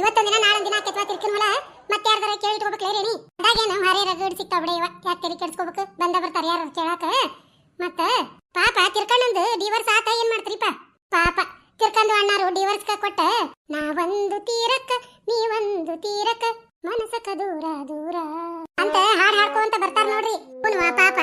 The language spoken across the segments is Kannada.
ಇವತ್ತೊಂದಿನ ನಾಳೊಂದಿನ ಕೆತ್ವಾ ತಿರ್ಕಿನ ಮತ್ತೆ ಯಾರ್ದಾರ ಕೇಳಿ ಇಟ್ಕೋಬೇಕಲ್ಲ ರೇಣಿ ಅದಾಗೇನು ಹರೇ ರಗಡ್ ಸಿಗ್ತಾವ ಬಿಡ ಇವ. ಯಾಕೆ ತೆರಿ ಕೆಡ್ಸ್ಕೋಬೇಕು? ಬಂದ ಬರ್ತಾರ ಯಾರು ಕೇಳಾಕ? ಮತ್ತ? ಪಾಪ, ತಿರ್ಕಣ್ಣಂದು ಡಿವರ್ಸ್ ಆತ, ಏನ್ ಮಾಡ್ತೀರಿಪ್ಪ ಪಾಪ ತಿರ್ಕಂದು ಅಣ್ಣಾರು ಡಿವರ್ಸ್ ಕೊಟ್ಟ ನಾವೊಂದು ತೀರಕ್ಕ ಒಂದು ತೀರಕ್ಕ ಮನಸಕ ದೂರ ದೂರ. ಅಂತ ಹಾಡ್ ಹಾಡ್ಕೊಂತ ಬರ್ತಾರ ನೋಡ್ರಿ. ಹುನ್ವ ಪಾಪ,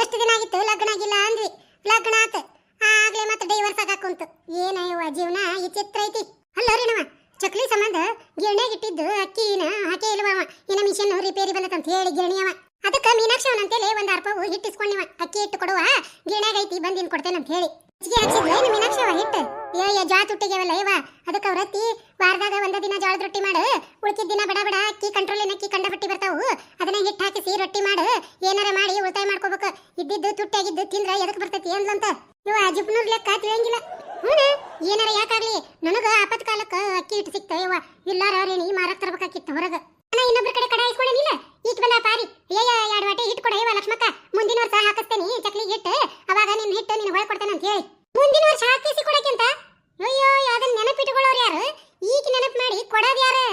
ಎಷ್ಟು ದಿನ ಆಗಿತ್ತು? ಲಗ್ನ ಆಗಿಲ್ಲ ಅಂದ್ವಿ. ಲಗ್ನ ಆತ. ಆಗ್ಲೇ ಮತ್ತೆ ಡಿವರ್ಸ್ ಕುಂತು. ಏನಯ್ಯವ ಜೀವನ? ಈ ಚಿತ್ರ ಐತಿ. ಅಲ್ಲ ರೀ ಚಕ್ಲಿ ಸಂಬಂಧ ಗಿರಣ್ಯಾಗ ಇಟ್ಟಿದ್ದು ಅಕ್ಕಿನ ಹಾಕೇ ಇಲ್ವವ ಇನ್ನ ಮಿಷನ್ ರಿಪೇರಿ ಬಂದತಂತ ಹೇಳಿ ಗಿರಣಿಯವ ಅದಕ್ಕ ಮೀನಾಕ್ಷಿ ಅವನಂತೇಳಿ ಒಂದ್ ಅರ್ಪವು ಹಿಟ್ಟು ಇಸ್ಕೊಂಡಿವ ಅಕ್ಕಿ ಹಿಟ್ಟು ಕೊಡುವ, ಗಿರಣ್ಯಾಗ ಐತಿ ಬಂದಿನ್ ಕೊಡ್ತೇನೆ ಅಂತ ಹೇಳಿ. ಹೆಚ್ಚಿಗೆ ಮೀನಾಕ್ಷಿ ಅವ ಹಿಟ್ಟು? ಏ ಜಾ ತುಟ್ಟಿಗೆವಲ್ಲ ಇವ. ಅದಕ್ಕ ಅವ್ರತ್ತಿ ವಾರದಾಗ ಒಂದ ದಿನ ಜೋಳದ ರೊಟ್ಟಿ ಮಾಡು. ಉಳ್ಕಿದ ದಿನ ಬಡ ಬಡ ಅಕ್ಕಿ ಕಂಟ್ರೋಲಿನ ಅಕ್ಕಿ ಕಂಡ ಬಟ್ಟಿ ಬರ್ತಾವು. ಅದನ್ನ ಹಿಟ್ಟು ಹಾಕಿಸಿ ರೊಟ್ಟಿ ಮಾಡು. ಏನಾರ ಮಾಡಿ ಉಳಿತಾಯ ಮಾಡ್ಕೋಬೇಕು. ಇದ್ದಿದ್ದು ತುಟ್ಟಾಗಿದ್ದು ತಿಂದ್ರ ಎದಕ್ ಬರ್ತೈತಿ ಅಂದ್ಲಂತ. ಇವ ಜಿಪ್ನೂರ್ ಲೆಕ್ಕ ತಿಳಿಯಂಗಿಲ್ಲ. ಹ್ಞೂ ಏನಾರ ಯಾಕಾಗ್ಲಿ ನನಗ ಆಪತ್ ಕಾಲಕ್ಕ ಅಕ್ಕಿ ಹಿಟ್ಟು ಸಿಕ್ತ ಇವ ಇಲ್ಲಾರ ರೇಣಿ ಮಾರಕ್ ತರಬೇಕಾಗಿತ್ತು ಹೊರಗ. ನಾ ಇನ್ನೊಬ್ರ ಕಡೆ ಕಡೆ ಇಸ್ಕೊಂಡೇನಿಲ್ಲ ಈಟ್ ಬಂದ ಪಾರಿ. ಏಯ ಎರಡು ವಾಟೆ ಹಿಟ್ಟು ಕೊಡ ಇವ ಲಕ್ಷ್ಮಕ್ಕ. ಮುಂದಿನ ವರ್ಷ ಹಾಕಿಸ್ತೇನೆ ಚಕ್ಲಿ ಹಿಟ್ಟು. ಅವಾಗ ನಿನ್ ಹಿಟ್ಟು ನೀನು ಹೊಳ್ ಕೊಡ್ತೇನೆ ಅಂತ ಹೇಳಿ. ಮುಂದಿನ ವರ್ಷ ಹಾಕಿಸಿ ಕೊಡಕ್ಕಿಂತ ಅಯ್ಯೋ ಅದನ್ನ ನೆನಪಿಟ್ಕೊಳ್ಳೋರು ಯಾರು? ಈಗ ನೆನಪು ಮಾಡಿ ಕೊಡೋದು ಯಾರು?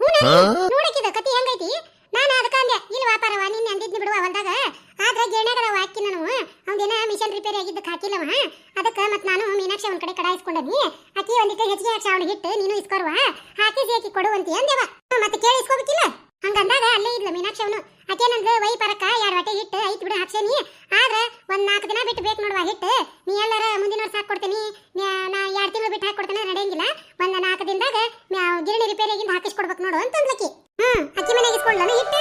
ಹ್ಞೂ ನೋಡಕ್ಕಿದ ಕತಿ ಹೆಂಗೈತಿ? ನಾನು ಅದಕ್ಕ ಅಂದೆ ಇಲ್ಲಿ ವ್ಯಾಪಾರವ ನಿನ್ನೆ ಅಂದಿದ್ನಿ ಬಿಡುವ ಹೊಲ್ದಾಗ ಆದ್ರೆ ಗಿರಣೆಗಳವ ಹಾಕಿ ನಾನು. ಅವ್ದೇನ ಮಿಷನ್ ರಿಪೇರಿ ಆಗಿದ್ದಕ್ಕೆ ಹಾಕಿಲ್ಲವ? ಅದಕ್ಕೆ ಮತ್ತೆ ನಾನು ಮೀನಾಕ್ಷಿ ಅವನ ಕಡೆ ಕಡಾಯಿಸ್ಕೊಂಡನಿ ಅಕ್ಕಿ ಒಂದಿಟ್ಟು ಹೆಚ್ಚಿಗೆ ಹಾಕಿ ಅವಳು ಹಿಟ್ಟು ನೀನು ಇಸ್ಕೊರುವ. ಹಾಕಿಸಿ ಹಾಕಿ ಕೊಡುವಂತಿ ಅಂದೇವ. ಮತ್ತೆ ಕೇಳಿ ಇಸ್ಕೋಬೇಕಿಲ್ಲ? ಹಂಗಂದಾಗ ಅಲ್ಲೇ ಇದ್ಲ ಮೀನಾಕ್ಷಿ ಅವನು. ಅಕ್ಕೇನಂದ್ರೆ ವೈ ಪರಕ, ಎರಡು ಹೊಟ್ಟೆ ಹಿಟ್ಟು ಐತ್ ಬಿಡು ಹಾಕ್ಸೇನಿ. ಆದ್ರೆ ಒಂದ್ ನಾಲ್ಕು ದಿನ ಬಿಟ್ಟು ಬೇಕು ನೋಡುವ ಹಿಟ್ಟು. ನೀ ಎಲ್ಲಾರ ಮುಂದಿನ ವರ್ಷ ಹಾಕೊಡ್ತೀನಿ ನಾ ಎರಡು ತಿಂಗಳು ಬಿಟ್ಟು ಹಾಕೊಡ್ತೇನೆ ನಡೆಯಂಗಿಲ್ಲ. ಒಂದ್ ನಾಲ್ಕು ದಿನದಾಗ ಗಿರಣಿ ರಿಪೇರಿ ಆಗಿಂದ ಹಾಕಿಸ್ಕೊಡ್ಬೇಕು ನೋಡು ಅಂತ ಅಂದ್ಲಕ್ಕಿ ಹ್ಮ್ ಅಕ್ಕಿ ಮನೆಗೆ ಇಸ್ಕೊಳ್ಳಲ್ಲ ಹಿಟ್ಟು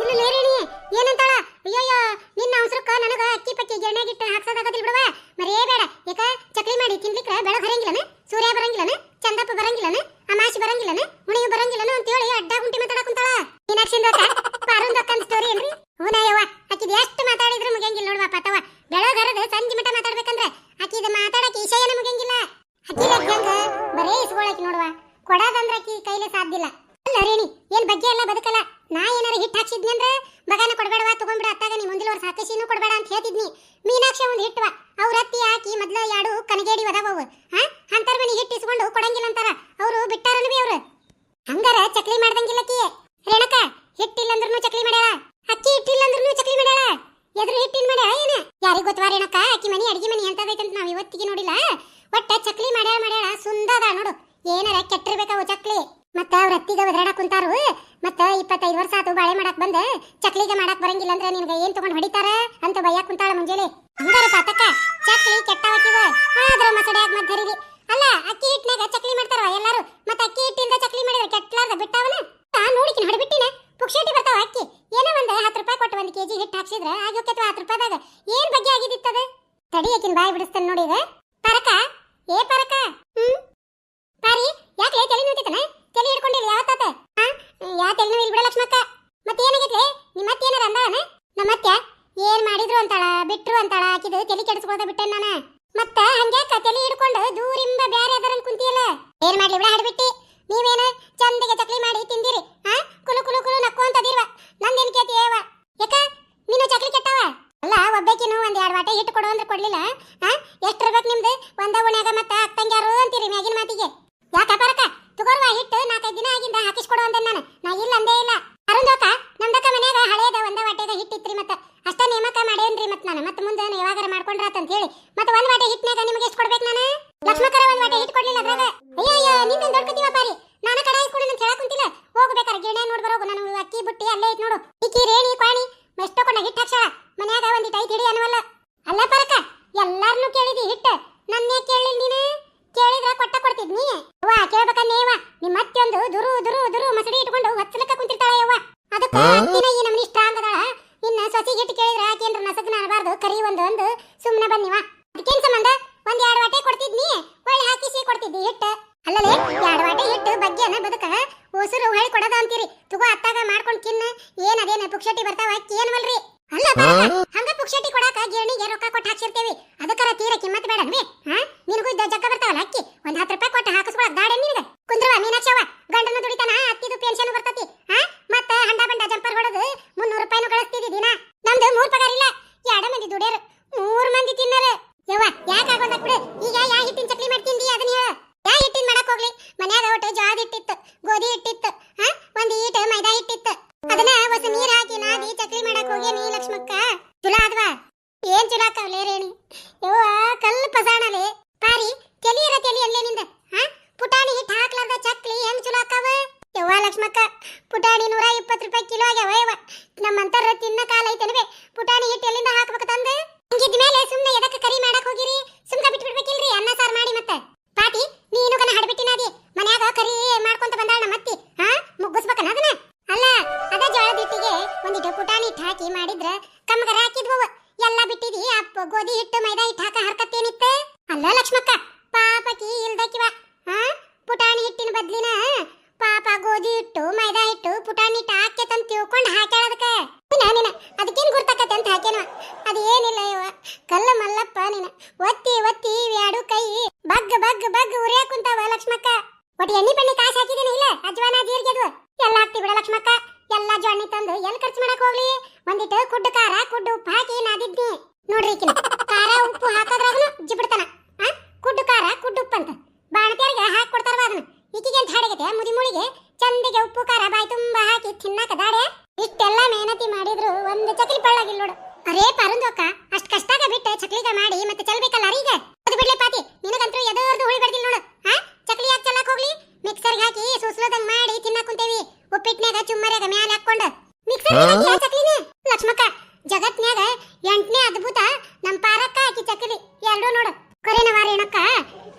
ಇಲ್ಲ ಲೇರೇಣಿ ಏನಂತಾಳ ಅಯ್ಯಯ್ಯೋ ನಿನ್ನ ಅವಸರಕ್ಕ ನನಗ ಅಕ್ಕಿ ಪಕ್ಕಿ ಗಿರಣೆಗಿಟ್ಟು ಹಾಕ್ಸೋದಾಗದಿಲ್ಲ ಬಿಡುವ ಮರೆಯಬೇಡ ಯಾಕ ಚಕ್ಲಿ ಮಾಡಿ ತಿನ್ಲಿಕ್ಕ ಬೆಳಗ್ ಹರಂಗಿಲ್ಲನ ಸೂರ್ಯ ಬರಂಗಿಲ್ಲನ ಚಂದಪ್ಪ ಬರಂಗಿಲ್ಲನ ಅಮಾಶಿ ಬರಂಗಿಲ್ಲನ ಹುಣಿಯು ಬರಂಗಿಲ್ಲನ ಅಂತ ಹೇಳಿ ಅಡ್ಡ ಗುಂಟಿ ಮಾತಾಡಕುಂತಾಳ ಮೀನಾಕ್ಷಿಂದಕ್ಕ ಪಾರುಂದಕ್ಕ ಅಂತ ಸ್ಟೋರಿ ಏನ್ರಿ ಹೂನಯ್ಯವ್ವ ಆಕಿದ್ ಎಷ್ಟು ಮಾತಾಡಿದ್ರು ಮುಗಿಯಂಗಿಲ್ಲ ನೋಡುವ ಪಾತವ ಬೆಳಗರದ ಸಂಜೆ ಮಟ ಮಾತಾಡ್ಬೇಕಂದ್ರೆ ಆಕಿದ ಮಾತಾಡಕ್ಕೆ ವಿಷಯನ ಮುಗಿಯಂಗಿಲ್ಲ ಅಕ್ಕಿದ ಹೆಂಗ ಬರೇ ಇಸ್ಕೊಳಕಿ ನೋಡುವ ಕೊಡೋದಂದ್ರ ಆಕಿ ಕೈಲೇ ಸಾಧ್ಯ ಇಲ್ಲ ಅಲ್ಲ ರೇಣಿ ಏನ್ ಬಗ್ಗೆ ಎಲ್ಲ ಬದುಕಲ್ಲ ನಾ ಏನಾರ ಹಿಟ್ ಹಾಕ್ಸಿದ್ನಿ ಅಂದ್ರೆ ಮಗನ ಕೊಡ್ಬೇಡವಾ ತಗೊಂಡ್ಬಿಡ ಅತ್ತಾಗ ನೀ ಮುಂದಿನ ವರ್ಷ ಹಾಕಿಸಿನೂ ಅಂತ ಮೀನಾಕ್ಷಿ ಒಂದು ಹಿಟ್ಟವ ಅವ್ರ ಅತ್ತಿ ಹಾಕಿ ಮೊದ್ಲ ಯಾಡು ಕನಗೇಡಿ ಒದವವು. ಹಾ? ಅಂತರ ಮನಿ ಹಿಟ್ಟು ಇಸ್ಕೊಂಡು ಕೊಡಂಗಿಲ್ಲ ಅಂತಾರ. ಅವರು ಬಿ ಅವ್ರು. ಹಂಗಾರ ಚಕ್ಲಿ ಮಾಡ್ದಂಗಿಲ್ಲಕಿ ರೇಣಕ ಹಿಟ್ಟಿಲ್ಲಂದ್ರೂ ಚಕ್ಲಿ ಮಾಡ್ಯಾಳ. ಅಕ್ಕಿ ಹಿಟ್ಟಿಲ್ಲ ಅಂದ್ರೂ ಚಕ್ಲಿ ಮಾಡ್ಯಾಳ. ಎದುರು ಹಿಟ್ಟಿನ ಮಾಡ್ಯಾಳ ಏನ? ಯಾರಿಗೆ ಗೊತ್ತವಾ ರೇಣಕ? ಅಕ್ಕಿ ಮನಿ, ಅಡಿಗೆ ಮನಿ ಅಂತ ನಾವು ಇವತ್ತಿಗೆ ನೋಡಿಲ್ಲ. ಒಟ್ಟ ಚಕ್ಲಿ ಮಾಡ್ಯಾಳ ಮಾಡ್ಯಾಳ, ಸುಂದದ ನೋಡು. ಏನಾರ ಕೆಟ್ಟಿರ್ಬೇಕಾವು ಚಕ್ಲಿ. ಮತ್ತ ಅವ್ರ ಅತ್ತಿಗ ಒದರಾಡಕ್ ಕುಂತಾರು. ಮತ್ತ ಇಪ್ಪತ್ತೈದು ವರ್ಷ ಆತು ಬಾಳೆ ಮಾಡಕ್ ಬಂದ, ಚಕ್ಲಿಗೆ ಮಾಡಕ್ ಬರಂಗಿಲ್ಲ ಅಂದ್ರೆ ನಿನ್ಗೆ ಏನ್ ತಗೊಂಡ್ ಹೊಡಿತಾರ ಅಂತ ಭಯ ಕುಂತಾಳ ಮುಂಜಾನೆ. ಹಂಗಾರ ಪಾತಕ ಚಕ್ಲಿ ಕೆಟ್ಟವಕ್ಕಿವ ಆದ್ರ ಮಸಡ್ಯಾಗ ಮದ್ದರಿಗಿ ಅಲ್ಲ, ಅಕ್ಕಿ ಹಿಟ್ಟಿನಾಗ ಚಕ್ಲಿ ಮಾಡ್ತಾರ ಎಲ್ಲಾರು? ಮತ್ತೆ ಅಕ್ಕಿ ಹಿಟ್ಟಿಂದ ಚಕ್ಲಿ ಮಾಡಿದ್ರೆ ಕೆಟ್ಟಲಾರ್ದ ಬಿಟ್ಟಾವನ? ನೋಡಿಕಿನ ಹೊಡಿಬಿಟ್ಟಿನ? ಪುಕ್ಷೇಟಿ ಬರ್ತಾವ ಅಕ್ಕಿ. ಏನೋ ಒಂದು ಹತ್ತು ರೂಪಾಯಿ ಕೊಟ್ಟು ಒಂದು ಕೆಜಿ ಹಿಟ್ಟು ಹಾಕ್ಸಿದ್ರೆ ಆಗೋಕೆತ್ವ ಹತ್ತು ರೂಪಾಯಿದಾಗ. ಏನ್ ಬಗ್ಗೆ ಆಗಿದಿತ್ತದ? ತಡಿ ಆಕಿನ ಬಾಯಿ ಬಿಡಿಸ್ತಾನೆ ನೋಡಿ ಪರಕ? ಏ ಪರಕ? ಹ್ಮ್? ಪಾರಿ ಯಾಕೆ ತಲೆ ನೋಯ್ತೈತನ? ತಲೆ ಹಿಡ್ಕೊಂಡಿಲ್ಲ ಯಾವತ್ತಾತ? ಯಾ ತಲೆ ಇಲ್ಲಿ ಬಿಡ ಲಕ್ಷ್ಮಕ್ಕ. ಮತ್ತೆ ಏನಾಗೈತ್ಲೆ ನಿಮ್ಮ ಅತ್ತೆ ಏನಾರ ಅಂದಾಳನ? ನಮ್ಮ ಅತ್ತೆ ಏನ್ ಮಾಡಿದ್ರು ಅಂತಾಳ, ಬಿಟ್ರು ಅಂತಾಳ ಆಕಿದು ತಲೆ ಕೆಡಿಸ್ಕೊಳ್ದ ಬಿಟ್ಟೆ ನಾನ? ಮತ್ತ ಹಂಗ್ಯಾಕ ತಲೆ ಹಿಡ್ಕೊಂಡು ದೂರಿಂದ ಬ್ಯಾರೆ ಅದರಂಗ್ ಕುಂತಿಯಲ್ಲ? ಏನ್ ಮಾಡ್ಲಿ ಬಿಡ, ಹಾಡ್ಬಿಟ್ಟಿ. ನೀವೇನು ಚಂದಗೆ ಚಕ್ಲಿ ಮಾಡಿ ತಿಂದಿರಿ ಹಾ ಕುಲು ಕುಲು ಕುಲು ನಕ್ಕು ನಕ್ಕೊಂತದಿರ್ವ ನಂದೇನ್ ಕೇತಿ ಏವ ಯಾಕ? ನೀನು ಚಕ್ಲಿ ಕೆಟ್ಟವ? ಅಲ್ಲ, ಒಬ್ಬಾಕಿನು ಒಂದ್ ಎರಡ್ ವಾಟೆ ಹಿಟ್ಟು ಕೊಡು ಅಂದ್ರೆ ಕೊಡ್ಲಿಲ್ಲ ಹಾ ಎಷ್ಟ್ ಇರ್ಬೇಕು ನಿಮ್ದು? ಒಂದ ಉಣ್ಯಾಗ ಮತ್ತ ಅಕ್ಕಂಗ್ಯಾರು ಅಂತೀರಿ ಮ್ಯಾಗಿನ ಮಾತಿಗೆ. ಯಾಕ ಪರಕ ತುಗೋರ್ವ ಹಿಟ್ಟು ನಾಲ್ಕೈದು ದಿನ ಆಗಿಂದ ಹಾಕಿಸ್ಕೊಡು ಅಂದೆ ನಾನು. ನಾ ಇಲ್ಲ ಅಂದೇ ಇಲ್ಲ. ಅರುಂದೋಕ ನಮ್ದಕ್ಕ ಮನ್ಯಾಗ ಹಳೇದ ಒಂದ ವಾಟೆದ ಹಿಟ್ಟಿತ್ರಿ ಮತ್ತೆ. ಅಷ್ಟ ನೇಮಕ ಮಾಡೇನ್ರಿ ಮತ್ತೆ ನಾನು. ಮತ್ತೆ ಮುಂದೆ ಯಾವಾಗಾರ ಮಾಡ್ಕೊಂಡ್ರಾತ ಅಂತ ಹೇಳಿ. ಮತ್ತೆ ಒಂದ್ ವಾಟೆ ಹಿಟ್ನಾಗ ನಿಮಗೆ ಎಷ್ಟು ಕೊಡ್ಬೇಕು ನಾನು? ಲಕ್ಷ್ಮಕರ ಒಂದ್ ವಾಟೆ ಹಿಟ್ಟು ಕೊಡ್ಲಿಲ್ಲ ಅದ್ರಾಗ? ಅಯ್ಯೋ ಅಯ್ಯೋ ನಿಂದ ದೊಡ್ಕತಿವ ಪಾರಿ. ನಾನು ಕಡಾಯಿಸ್ಕೊಂಡು ಅಂತ ಹೇಳಕ್ ಕುಂತಿಲ್ಲ. ಹೋಗ್ಬೇಕಾರ ಗಿರಣೆ ನೋಡ್ ಬರೋಗು. ನಾನು ಅಕ್ಕಿ, ಬುಟ್ಟಿ ಅಲ್ಲೇ ಐತ್ ನೋಡು. ಇಕ್ಕಿ ರೇಣಿ ಕ್ವಾಣಿ. ಎಷ್ಟೋ ಕೊಂಡ ಹಿಟ್ಟು ಹಾಕ್ಸಾಳ ಮನ್ಯಾಗ ಒಂದಿಟ್ಟು ಐತ್ ಹಿಡಿ ಅನ್ನವಲ್ಲ. ಅಲ್ಲ ಪರಕ, ಎಲ್ಲಾರ್ನು ಕೇಳಿದಿ ಹಿಟ್ಟು ನನ್ನೇ ಕೇಳಿಲ್ಲ ನೀನು? ಕೇಳಿದ್ರೆ ಕೊಟ್ಟ ಕೊಡ್ತಿದ್ನಿ ವಾ ಅತ್ತೆಯೊಂದು ದುರು ದುರು ದುರು ಮಸಡಿ ಇಟ್ಕೊಂಡು ಹಚ್ಚಲಕ್ಕ ಕುಂತಿರ್ತಾಳ ಯವ್ವ. ಅದಕ್ಕ ಅತ್ತಿನ ಈ ನಮ್ನಿ ಸ್ಟ್ರಾಂಗ್ ಅದಾಳ ಇನ್ನ ಸೊಸಿ ಹಿಟ್ಟು ಕೇಳಿದ್ರ ಆಕೇನ್ರ ನಸಗ್ನ ಅನ್ಬಾರ್ದು ಕರಿ ಒಂದು ಒಂದು ಸುಮ್ಮನೆ ಬನ್ನಿವ ಅದಕ್ಕೇನ್ ಸಂಬಂಧ? ಒಂದ್ ಎರಡು ವಾಟೆ ಕೊಡ್ತಿದ್ನಿ ಹೊಳ್ಳಿ ಹಾಕಿಸಿ ಕೊಡ್ತಿದ್ದಿ ಹಿಟ್ಟು. ಅಲ್ಲಲೇ ಎರಡು ವಾಟೆ ಹಿಟ್ಟು ಬಗ್ಗೆನ ಬದುಕ ಉಸಿರು ಹೊಳ್ಳಿ ಕೊಡದ ಅಂತೀರಿ. ತಗೋ ಅತ್ತಾಗ ಮಾಡ್ಕೊಂಡು ತಿನ್ನ ಏನ್ ಅದೇನ ಪುಕ್ಷಟಿ ಬರ್ತಾವ ಕೇನ್ವಲ್ರಿ ಅಲ್ಲ ಹಂಗ ಪುಕ್ಷಟಿ ಕೊಡಾಕ ಗಿರಣಿಗೆ ರೊಕ್ಕ ಕೊಟ್ಟು ಹಾಕ್ಸಿರ್ತೇವಿ. ಅದಕ್ಕರ ತೀರ ಕಿಮ್ಮತ್ ಬೇಡನ್ವಿ ಹಾ ನಿನಗೂ ಇದ್ದ ಜಗ್ಗ ಬರ್ತಾವಲ್ಲ ಅಕ್ಕಿ ಒಂದ್ ಹತ್ತು ರೂಪಾಯಿ ಕೊಟ್ಟು ಹಾಕಿಸ್ಕೊಳಕ್ ದಾಡೆ ನಿನಗ ಕುಂದ್ರವ ಮೀನಾಕ್ಷವ ಗಂಡನ ದುಡಿತಾನ ಅತ್ತಿದು ಪೆನ್ಷನ್ ಬರ್ತತಿ ಹಾ ಮತ್ತ ಹಂಡ ಬಂಡ ಜಂಪರ್ ಹೊಡೆದು ಮುನ್ನೂರು ರೂಪಾಯಿನು ಗಳಿಸ್ತಿದಿ ದಿನ ನಮ್ದು ಮೂರ್ ಪಗಾರ ಇಲ್ಲ ಎರಡ ಮಂದಿ ದುಡಿಯರು ಮೂರ್ ಮಂದಿ ತಿನ್ನರ ಯವ್ವ ಯಾಕೆ ಆಗೋದ ಬಿಡು ಈಗ ಯಾ ಹಿಟ್ಟಿನ ಚಕ್ಲಿ ಮಾಡ್ತಿಂದಿ ಅದನ್ನ ಹೇಳ ಯಾ ಹಿಟ್ಟಿನ ಮಾಡಕ್ ಹೋಗ್ಲಿ ಮನ್ಯಾಗ ಒಟ್ಟು ಜೋಳದ ಹಿಟ್ಟಿತ್ತು ಗೋಧಿ ಹಿಟ್ಟಿತ್ತು ಲೇ ರೇಣಿ ಯವ್ವ ಕಲ್ಲು ಪಸಾಣಲೆ ಪಾರಿ ತೆಲಿಯರ ತೆಲಿ ಅಲ್ಲೇ ನಿಂದ ಹಾ ಪುಟಾಣಿ ಹಿಟ್ಟು ಹಾಕ್ಲಾರ್ದ ಚಕ್ಲಿ ಹೆಂಗ್ ಚಲೋ ಆಕಾವ ಯವ್ವ ಲಕ್ಷ್ಮಕ್ಕ ಪುಟಾಣಿ ನೂರ ಇಪ್ಪತ್ತು ರೂಪಾಯಿ ಕಿಲೋ ಆಗ್ಯಾವ ಯವ್ವ ನಮ್ಮಂತರ ತಿನ್ನ ಕಾಲ ಐತಲ್ವೇ ಪುಟಾಣಿ ಹಿಟ್ಟು ಎಲ್ಲಿಂದ ಹಾಕ್ಬೇಕು ತಂದೆ ಹಂಗಿದ ಮೇಲೆ ಸುಮ್ಮನೆ ಎದಕ್ಕೆ ಕರಿ ಮಾಡಕ್ ಹೋಗಿರಿ ಸುಮ್ಕ ಬಿಟ್ಟು ಬಿಡ್ಬೇಕಿಲ್ರಿ ಅನ್ನ ಸಾರು ಮಾಡಿ ಮತ್ತೆ ಪಾಟಿ ನೀನು ಕನ ಹಡ್ಬಿಟ್ಟಿನಾದಿ ಮನ್ಯಾಗ ಕರಿ ಮಾಡ್ಕೊಂತ ಬಂದಾಳ ಮತ್ತಿ ಹಾ ಮುಗ್ಗಿಸ್ಬೇಕನ ಅದನ್ನ ಅಲ್ಲ ಅದ ಜೋಳದ ಹಿಟ್ಟಿಗೆ ಒಂದಿಟ್ಟು ಪುಟಾಣಿ ಹಿಟ್ಟು ಹಾಕಿ ಮಾಡಿದ್ರ ಕಮ್ಮಗರ ಹಾಕಿದ್ವವ ಎಲ್ಲ ಬಿಟ್ಟಿದಿ ಅಪ್ಪ ಗೋಧಿ ಹಿಟ್ಟು ಮೈದಾ ಹಿಟ್ಟು ಹಾಕ ಹರ್ಕತ್ತೇನಿತ್ತ ಅಲ್ಲ ಲಕ್ಷ್ಮಕ್ಕ ಪಾಪಕಿ ಇಲ್ದಕಿವ ಹಾ ಪುಟಾಣಿ ಹಿಟ್ಟಿನ ಬದ್ಲಿನ ಪಾಪ ಗೋಧಿ ಹಿಟ್ಟು ಮೈದಾ ಹಿಟ್ಟು ಪುಟಾಣಿ ಹಿಟ್ಟು ತಿಳ್ಕೊಂಡು ಹಾಕ್ಯಾಳ ಅದಕ್ಕೆ? ನಾನಿನ ಅದಕ್ಕೇನು ಅಂತ ಹಾಕ್ಯಾನ ಏನಿಲ್ಲ ಇವ. ಕಲ್ಲ ಮಲ್ಲಪ್ಪ ನೀನ. ಒತ್ತಿ ಒತ್ತಿ ಎರಡು ಕೈ. ಬಗ್ ಬಗ್ ಬಗ್ ಉರಿಯಾಕ ಕುಂತಾವ ಲಕ್ಷ್ಮಕ್ಕ. ಒಟ್ಟು ಎಣ್ಣೆ ಬೆಣ್ಣಿ ಕಾಸು ಹಾಕಿದೇನೆ ಇಲ್ಲ? ಅಜ್ವಾನ ಜೀರಿಗೆ ಅದು ಎಲ್ಲ ಹಾಕ್ತಿ ಬಿಡ ಲಕ್ಷ್ಮಕ್ಕ. ಎಲ್ಲ ಜೊಣ್ಣಿ ತಂದು ಎಲ್ಲಿ ಖರ್ಚು ಮಾಡಕ್ ಹೋಗ್ಲಿ? ಒಂದಿಟ್ಟು ಕುಡ್ಡು ಖಾರ, ಕುಡ್ಡು ಉಪ್ಪು ಹಾಕಿ ನಾದಿದ್ನಿ. ನೋಡ್ರಿ ಕಿನ ಖಾರ, ಉಪ್ಪು ಹಾಕೋದ್ರಾಗನು ಜಿಬಿಡ್ತಾನ ಆ? ಕುಡ್ಡು ಖಾರ, ಕುಡ್ಡು ಅಂತ. ಬಾಣತಿಯರಿಗೆ ಹಾಕಿ ಕೊಡ್ತಾರವ ಅದನ್ನ. ಈಕಿಗೆ ಅಂತ ಹಾಡಿಗೆ ಮುದಿ ಮುಳಿಗೆ ಚಂದಿಗೆ ಉಪ್ಪು, ಖಾರ ಬಾಯಿ ತುಂಬಾ ಹಾಕಿ ತಿನ್ನಾಕ ದಾಡೆ ಇಷ್ಟೆಲ್ಲ ಮೇಹನತಿ ಮಾಡಿದ್ರು ಒಂದು ಚಕ್ಲಿ ಪಳ್ಳಾಗಿಲ್ಲ ನೋಡು. ಅರೇ ಪರಂದೋಕ ಅಷ್ಟ್ ಕಷ್ಟಾಗ ಬಿಟ್ಟು ಚಕ್ಲಿಗ ಮಾಡಿ ಮತ್ತೆ ಚಲ್ಬೇಕಲ್ಲ ಅರೀಗ? ಅದು ಬಿಡ್ಲೆ ಪಾತಿ ನಿನಗಂತೂ ಎದೋರ್ದು ಹುಳಿ ಬರ್ದಿಲ್ಲ ನೋಡು. ಹಾ ಚಕ್ಲಿ ಯಾಕೆ ಚಲಕ ಹೋಗ್ಲಿ? ಮಿಕ್ಸರ್ಗೆ ಹಾಕಿ ಸುಸ್ಲೋದಂಗ್ ಮಾಡಿ ತಿನ್ನಕ್ ಕುಂತೇವಿ. ಉಪ್ಪಿಟ್ನ್ಯಾಗ ಚುಮ್ಮರ್ಯಾಗ ಮ್ಯಾಲ ಹಾಕೊಂಡು ಮಿಕ್ಸರ್ ಚಕ್ಲಿನೇ. ಲಕ್ಷ್ಮಕ್ಕ ಜಗತ್ನ್ಯಾಗ ಎಂಟನೇ ಅದ್ಭುತ ನಮ್ ಪಾರಕ್ಕ ಆಕಿ ಚಕ್ಲಿ. ಎರಡೂ ನೋಡು. ಕರೆನವ ರೇಣಕ್ಕ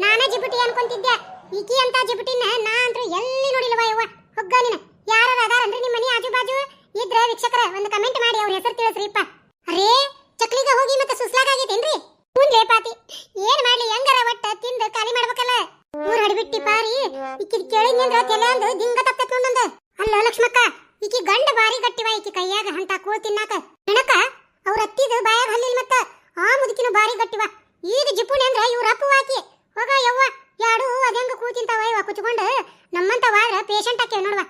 ನಾನೇ ಜಿಬುಟಿ ಅನ್ಕೊಂತಿದ್ದೆ. ಈಕಿ ಅಂತ ಜಿಬುಟಿನ ನಾ ಅಂತೂ ಎಲ್ಲಿ ನೋಡಿಲ್ವ ಯವ್ವ? ಹೊಗ್ಗ ನೀನ. ಯಾರು ಅದಾರನ್ರಿ ನಿಮ್ಮ ಮನೆ ಆಜು ಬಾಜು ಇದ್ರ ವೀಕ್ಷಕರ, ಒಂದು ಕಮೆಂಟ್ ಮಾಡಿ ಅವ್ರ ಹೆಸರು ತಿಳಿಸ್ರಿಪ್ಪ. ಅರೇ, ಚಕ್ಲಿಗ ಹೋಗಿ ಮತ್ತೆ ಸುಸ್ಲಾಗೈತೇನ್ರಿ ಮುಂದೆ ಪಾತಿ. ಏನ್ ಮಾಡ್ಲಿ, ಹೆಂಗಾರ ಒಟ್ಟ ತಿಂದು ಖಾಲಿ ಮಾಡ್ಬೇಕಲ್ಲ? ಊರ್ ಹಡಿಬಿಟ್ಟಿ ಪಾರಿ ಇಕ್ಕಿದ್ ಕೇಳಿದ್ನಿಂದ್ರ ತಲೆ ಅಂದು ದಿಂಗ ತಪ್ಪತ್ ನೋಡಂದ ಅಲ್ಲ ಲಕ್ಷ್ಮಕ್ಕ, ಈಕಿ ಗಂಡ ಬಾರಿ ಗಟ್ಟಿವ ಈಕಿ ಕೈಯಾಗ ಅಂತ ಕೂಳ್ ತಿನ್ನಾಕ. ಹೆಣಕ ಅವ್ರ ಅತ್ತಿದ ಬಾಯಾಗ ಹಲ್ಲಿಲ್ ಮತ್ತ ಆ ಮುದುಕಿನ ಬಾರಿ ಗಟ್ಟಿವ. ಈಗ ಜಿಪುಣಿ ಅಂದ್ರ ಇವ್ರ ಅಪ್ಪು ಹಾಕಿ ಹೋಗ ಯವ್ವ, ಯಾಡು ಅದಂಗ ಕೂತಿಂತಾವ ತಿಂತಾವ ಇವ ಕುಚ್ಕೊಂಡು ನಮ್ಮಂತವಾದ್ರ ಪೇಷಂಟ್ ಹಾಕೇವ್ ನೋಡ್ವಾ.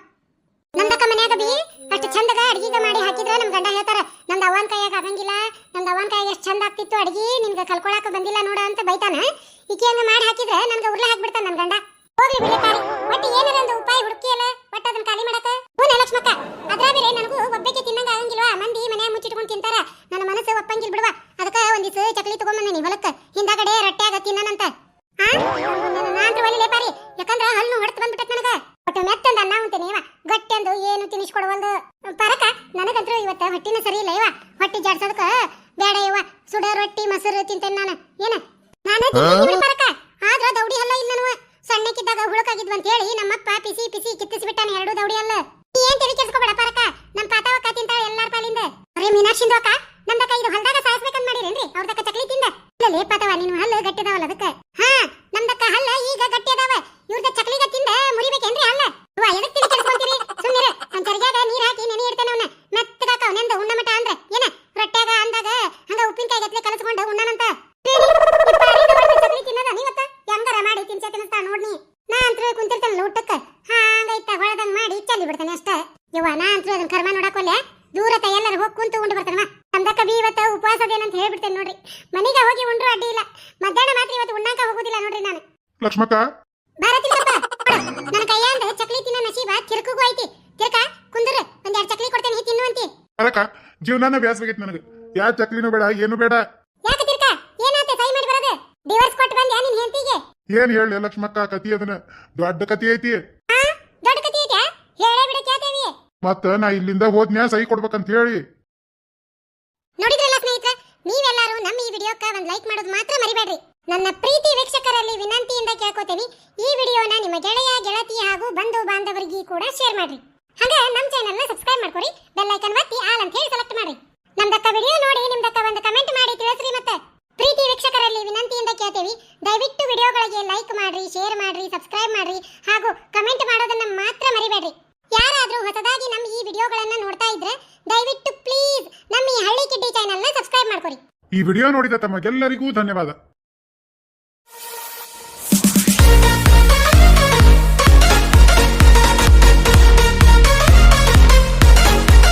ನಮ್ದಕ್ಕ ಮನ್ಯಾಗ ಬಿ ಅಷ್ಟು ಚಂದಗ ಅಡ್ಗಿಗ ಮಾಡಿ ಹಾಕಿದ್ರ ನಮ್ ಗಂಡ ಹೇಳ್ತಾರ, ನಂದು ಅವನ್ ಕೈಯಾಗ ಆಗಂಗಿಲ್ಲ, ನಂದು ಅವನ್ ಕೈಯಾಗ ಎಷ್ಟು ಚಂದ ಆಗ್ತಿತ್ತು ಅಡ್ಗಿ, ನಿನ್ಗ ಕಲ್ಕೊಳಕ ಬಂದಿಲ್ಲ ನೋಡ ಅಂತ ಬೈತಾನ. ಈಕಿ ಹಂಗ ಮಾಡಿ ಹಾಕಿದ್ರ ನನ್ಗ ಉರ್ಲ ಹಾಕ್ಬಿಡ್ತಾನ ನನ್ ಗಂಡ. ಹೋಗ್ಲಿ ಬಿಡಿ ತಾರಿ ಒಟ್ಟು ಏನಾರ ಒಂದು ಉಪಾಯ ಹುಡುಕಿಯಲ್ಲ ಒಟ್ಟು ಅದನ್ನ ಖಾಲಿ ಮಾಡಕ. ಹ್ಞೂ ಲಕ್ಷ್ಮಕ್ಕ ಅದ್ರ ಬೇರೆ ನನಗೂ ಒಬ್ಬಕ್ಕೆ ತಿನ್ನಂಗ ಆಗಂಗಿಲ್ವಾ? ಮಂದಿ ಮನ್ಯಾಗ ಮುಚ್ಚಿಟ್ಕೊಂಡು ತಿಂತಾರ, ನನ್ನ ಮನಸ್ಸು ಒಪ್ಪಂಗಿಲ್ ಬಿಡುವ. ಅದಕ್ಕ ಒಂದಿಷ್ಟು ಚಕ್ಲಿ ತಗೊಂಬಂದಿನಿ ಹೊಲಕ್ಕ, ಹಿಂದಾಗಡೆ ರೊಟ್ಟ್ಯಾಗ ತಿನ್ನನಂತ. ಆ ನಾನ್ ಒಲಿಲೇ ಪಾರಿ ಯಾಕಂದ್ರ ಹಲ್ಲು ಹೊಡೆದು ಬಂದ್ಬಿಟ್ಟತ್ ನನಗ ಒಟ್ಟು ಮೆತ್ತಂದ ಅನ್ನ ಉಂತೇನೆ ಇವ ಗಟ್ಟೆಂದು ಏನು ತಿನಿಸ್ಕೊಡವಲ್ದು ಪರಕ ನನಗಂತೂ ಇವತ್ತ ಹೊಟ್ಟಿನ ಸರಿ ಇಲ್ಲ ಇವ ಹೊಟ್ಟಿ ಜಾಡ್ಸೋದಕ್ಕ ಬೇಡ ಇವ ಸುಡ ರೊಟ್ಟಿ ಮೊಸರು ತಿಂತೇನೆ ನಾನು ಏನ ನಾನು ತಿಂತೀನಿ ಪರಕ ಆದ್ರ ದೌಡಿ ಹಲ್ಲ ಇಲ್ಲ ನಾನು ಸಣ್ಣಕ್ಕಿದ್ದಾಗ ಅಂತ ಹೇಳಿ ನಮ್ಮಪ್ಪ ಪಿಸಿ ಪಿಸಿ ಕಿತ್ತಿಸ್ಬಿಟ್ಟಾನ ಎರಡು ದೌಡಿ ಅಲ್ಲ. ಏನ್ ತಿಳಿ ಕೆಡ್ಸ್ಕೊಬೇಡ ಪರಕ? ನಮ್ ಪಾತಾವಕ್ಕ ತಿಂತಾಳ ಎಲ್ಲಾರ ಪಾಲಿಂದ. ಅರೆ ಮೀನಾಕ್ಷಿಂದು ಅಕ್ಕ ನಮ್ದಕ್ಕ ಇದು ಹೊಲ್ದಾಗ ಸಾಯಿಸ್ಬೇಕಂತ ಮಾಡಿರೇನ್ರಿ? ಅವ್ರದಕ್ಕ ಚಕ್ಲಿ ತಿಂದ. ಇಲ್ಲ ಲೇ ಪಾತವ ನೀನು ಹಲ್ಲು ಗಟ್ಟಿದಾವಲ್ಲ ಅದಕ್ಕ. ಹಾ ನಮ್ದಕ್ಕ ಹಲ್ಲ ಈಗ ಗಟ್ಟಿ ಅದಾವ. ಇವ್ರದ ಚಕ್ಲಿಗ ತಿಂದ ಮುರಿಬೇಕೇನ್ರಿ ಹಲ್ಲ ಎದಕ್ ತಿಳಿ ಕೆಡ್ಸ್ಕೊಂತೀರಿ ಸುಮ್ಮನೆ ಒಂದ್ ಚರ್ಗ್ಯಾಗ ನೀರ್ ಹಾಕಿ ನೆನೆ ಇಡ್ತಾನ ಅವನ ಮೆತ್ತಗಾಕ ಅವನೆಂದ ಉಣ್ಣ ಮಟ ಅಂದ್ರ ಏನ ರೊಟ್ಟ್ಯಾಗ ಅಂದಾಗ ಹಂಗ ಉಪ್ಪಿನಕಾಯಿ ಗತ್ಲೆ ಕಲಸ್ಕೊಂಡು ಉಣ್ಣನಂತ ಚಕ್ಲಿ ತಿನ್ನದ ನೀವತ್ತ ಹೆಂಗಾರ ಮಾಡಿ ತಿನ್ಸ ತಿನ್ನಿಸ್ತಾ ನೋಡ್ನಿ ನಾ ಅಂತ್ರು ಕುಂತಿರ್ತಾನಲ್ಲ ಊಟಕ್ಕ ಹಾಂಗೈತ ಹೊಳದಂಗ್ ಮಾಡಿ ಚಲ್ಲಿ ಬಿಡ್ತಾನೆ ಅಷ್ಟ ಯವ್ವ ನಾ ಅಂತ್ರು ಅದನ್ನ ಕರ್ಮ ನೋಡಕೊಲ್ಲೆ ದೂರತ ಎಲ್ಲರೂ ಹೋಗಿ ಕುಂತು ಉಂಡು ಬರ್ತಾನವ ನಮ್ದಕ್ಕ ಬಿ ಅಂತ ಉಪವಾಸದೇನಂತ ಹೇಳ್ಬಿಡ್ತೇನೆ ನೋಡ್ರಿ. ಮನೆಗೆ ಹೋಗಿ ಉಂಡ್ರು ಅಡ್ಡಿ ಇಲ್ಲ. ಮಧ್ಯಾಹ್ನ ಮಾತ್ರ ಇವತ್ತು ಉಣ್ಣಾಕ ಹೋಗೋದಿಲ್ಲ ನೋಡ್ರಿ ನಾನು. ಲಕ್ಷ್ಮಕ್ಕ? ಭಾರತಿಲ್ಲಪ್ಪ ನನ್ನ ಕೈಯಾಂದ ಚಕ್ಲಿ ತಿನ್ನೋ ನಶೀಬ ತಿರ್ಕಗೂ ಐತಿ. ತಿರ್ಕ ಕುಂದ್ರ ಎರಡ್ ಚಕ್ಲಿ ಕೊಡ್ತೇನೆ ತಿನ್ನುವಂತಿ. ಅದಕ್ಕ ಜೀವನಾನ ಬ್ಯಾಸ್ಬೇಕಾಗಿತ್ತು ನನಗೆ. ಯಾ ಚಕ್ಲಿನೂ ಬೇಡ ಏನು ಬೇಡ. ಯಾಕೆ ತಿರ್ಕ? ಏನಾತ ಸೈ ಮಾಡಿ ಬರೋದು? ಡಿವೋರ್ಸ್ ಕೊಟ್ಟು ಬಂದ್ಯಾ ನಿನ್ ಹೆಂಡತಿಗೆ? ಏನ್ ಹೇಳಿ ಲಕ್ಷ್ಮಕ್ಕ ಕತಿ ಅದನ್ನ? ದೊಡ್ಡ ಕತಿ ಐತಿ. ದೊಡ್ಡ ಕತಿ ಐತ್ಯಾ? ಹೇಳೇ ಬಿಡ ಕೇಳ್ತೇವಿ. ಮತ್ತ ನಾ ಇಲ್ಲಿಂದ ಹೋದ್ನ್ಯಾ ಸಹಿ ಕೊಡ್ಬೇಕಂತ ಹೇಳಿ. ನೋಡಿದ್ರಲ್ಲ ಸ್ನೇಹಿತರೆ, ನೀವೆಲ್ಲರೂ ನಮ್ಮ ಈ ವಿಡಿಯೋಕ್ಕೆ ಒಂದು ಲೈಕ್ ಮಾಡೋದು ಮಾತ್ರ ಮರಿಬೇಡ್ರಿ. ನನ್ನ ಪ್ರೀತಿ ವೀಕ್ಷಕರಲ್ಲಿ ವಿನಂತಿಯಿಂದ ಕೇಳ್ಕೊತೇವಿ ಈ ವಿಡಿಯೋನ ನಿಮ್ಮ ಗೆಳೆಯ, ಗೆಳತಿ ಹಾಗೂ ಬಂಧು ಬಾಂಧವರಿಗೆ ಕೂಡ ಶೇರ್ ಮಾಡ್ರಿ. ಹಾಗೆ ನಮ್ಮ ಚಾನೆಲ್ನ ಸಬ್ಸ್ಕ್ರೈಬ್ ಮಾಡ್ಕೊರಿ ಬೆಲ್ ಐಕನ್ ಒತ್ತಿ ಆಲ್ ಅಂತ ಹೇಳಿ ಸೆಲೆಕ್ಟ್ ಮಾಡ್ರಿ. ನಮ್ದಕ್ಕ ವಿಡಿಯೋ ನೋಡಿ, ನಿಮ್ದಕ್ಕ ಒಂದು ಕಮೆಂಟ್ ಮಾಡಿ ತಿಳಿಸ್ರಿ ಮತ್ತೆ. ಪ್ರೀತಿ ವೀಕ್ಷಕರಲ್ಲಿ ವಿನಂತಿಯಿಂದ ಕೇಳ್ತೇವಿ, ದಯವಿಟ್ಟು ವಿಡಿಯೋಗಳಿಗೆ ಲೈಕ್ ಮಾಡ್ರಿ ಶೇರ್ ಮಾಡ್ರಿ ಸಬ್ಸ್ಕ್ರೈಬ್ ಮಾಡ್ರಿ ಹಾಗೂ ಕಮೆಂಟ್ ಮಾಡೋದನ್ನ ಮಾತ್ರ ಮರಿಬೇಡ್ರಿ ಯಾರಾದ್ರೂ ಹೊಸದಾಗಿ ನಮ್ಮ ಈ ವಿಡಿಯೋಗಳನ್ನ ನೋಡ್ತಾ ಇದ್ರೆ ದಯವಿಟ್ಟು ಪ್ಲೀಸ್ ನಮ್ಮ ಈ ಹಳ್ಳಿ ಕಿಡ್ಡಿ ಚಾನೆಲ್ನ ಸಬ್ಸ್ಕ್ರೈಬ್ ಮಾಡ್ಕೊರಿ ಈ ವಿಡಿಯೋ ನೋಡಿದ ತಮಗೆಲ್ಲರಿಗೂ ಧನ್ಯವಾದ.